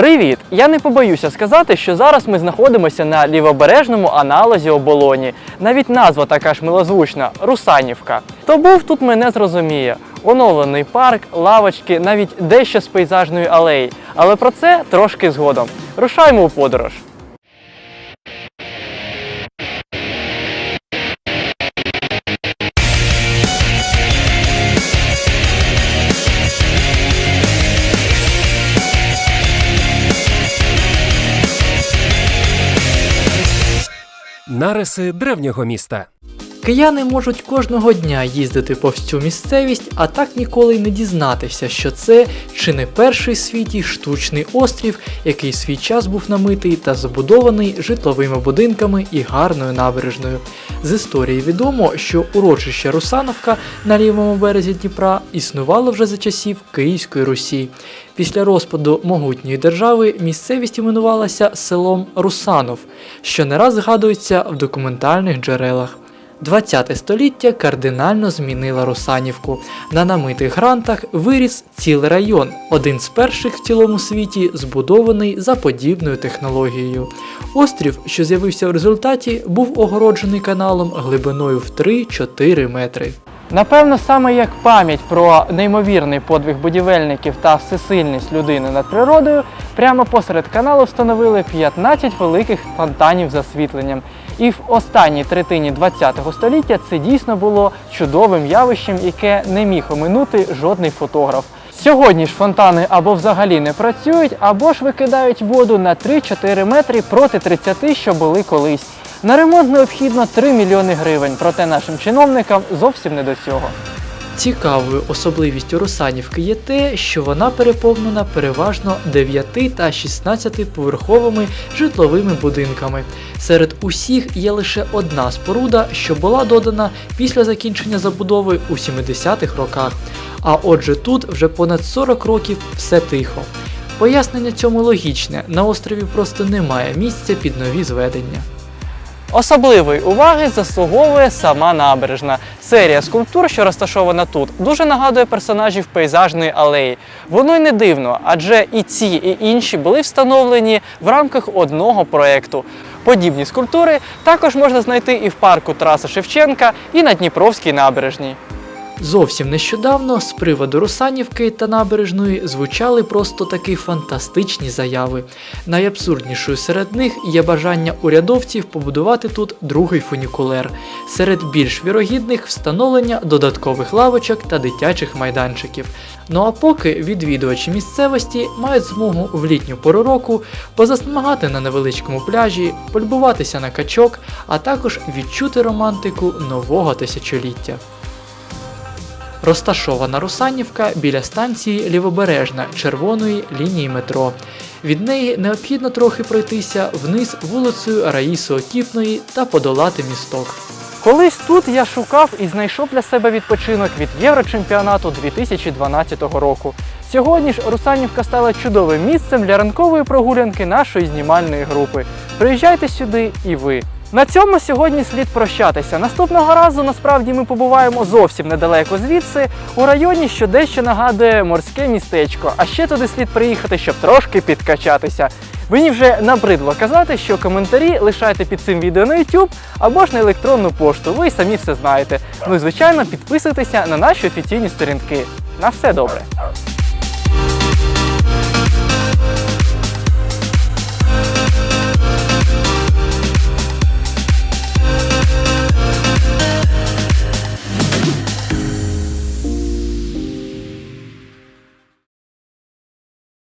Привіт! Я не побоюся сказати, що зараз ми знаходимося на лівобережному аналозі оболоні. Навіть назва така ж милозвучна Русанівка. То був тут мене зрозуміє. Оновлений парк, лавочки, навіть дещо з пейзажної алеї. Але про це трошки згодом. Рушаємо у подорож. Нариси древнього міста. Кияни можуть кожного дня їздити по всю місцевість, а так ніколи не дізнатися, що це чи не перший в світі штучний острів, який свій час був намитий та забудований житловими будинками і гарною набережною. З історії відомо, що урочище Русановка на лівому березі Дніпра існувало вже за часів Київської Русі. Після розпаду могутньої держави місцевість іменувалася селом Русанов, що не раз згадується в документальних джерелах. 20 століття кардинально змінило Русанівку. На намитих грантах виріс цілий район, один з перших в цілому світі, збудований за подібною технологією. Острів, що з'явився в результаті, був огороджений каналом глибиною в 3-4 метри. Напевно, саме як пам'ять про неймовірний подвиг будівельників та всесильність людини над природою, прямо посеред каналу встановили 15 великих фонтанів з освітленням. І в останній третині ХХ століття це дійсно було чудовим явищем, яке не міг оминути жодний фотограф. Сьогодні ж фонтани або взагалі не працюють, або ж викидають воду на 3-4 метри проти 30, що були колись. На ремонт необхідно 3 мільйони гривень, проте нашим чиновникам зовсім не до цього. Цікавою особливістю Русанівки є те, що вона переповнена переважно 9 та 16 поверховими житловими будинками. Серед усіх є лише одна споруда, що була додана після закінчення забудови у 70-х роках. А отже, тут вже понад 40 років все тихо. Пояснення цьому логічне: на острові просто немає місця під нові зведення. Особливої уваги заслуговує сама набережна. Серія скульптур, що розташована тут, дуже нагадує персонажів пейзажної алеї. Воно й не дивно, адже і ці, і інші були встановлені в рамках одного проєкту. Подібні скульптури також можна знайти і в парку Тараса Шевченка, і на Дніпровській набережній. Зовсім нещодавно з приводу Русанівки та набережної звучали просто такі фантастичні заяви. Найабсурднішою серед них є бажання урядовців побудувати тут другий фунікулер. Серед більш вірогідних встановлення додаткових лавочок та дитячих майданчиків. Ну а поки відвідувачі місцевості мають змогу в літню пору року позасмагати на невеличкому пляжі, полюбуватися на качок, а також відчути романтику нового тисячоліття. Розташована Русанівка біля станції Лівобережна червоної лінії метро. Від неї необхідно трохи пройтися вниз вулицею Раїси Окіпної та подолати місток. Колись тут я шукав і знайшов для себе відпочинок від Єврочемпіонату 2012 року. Сьогодні ж Русанівка стала чудовим місцем для ранкової прогулянки нашої знімальної групи. Приїжджайте сюди і ви. На цьому сьогодні слід прощатися. Наступного разу насправді ми побуваємо зовсім недалеко звідси, у районі, що дещо нагадує морське містечко. А ще туди слід приїхати, щоб трошки підкачатися. Мені вже набридло казати, що коментарі лишайте під цим відео на YouTube або ж на електронну пошту. Ви самі все знаєте. Ну і звичайно, підписуйтеся на наші офіційні сторінки. На все добре.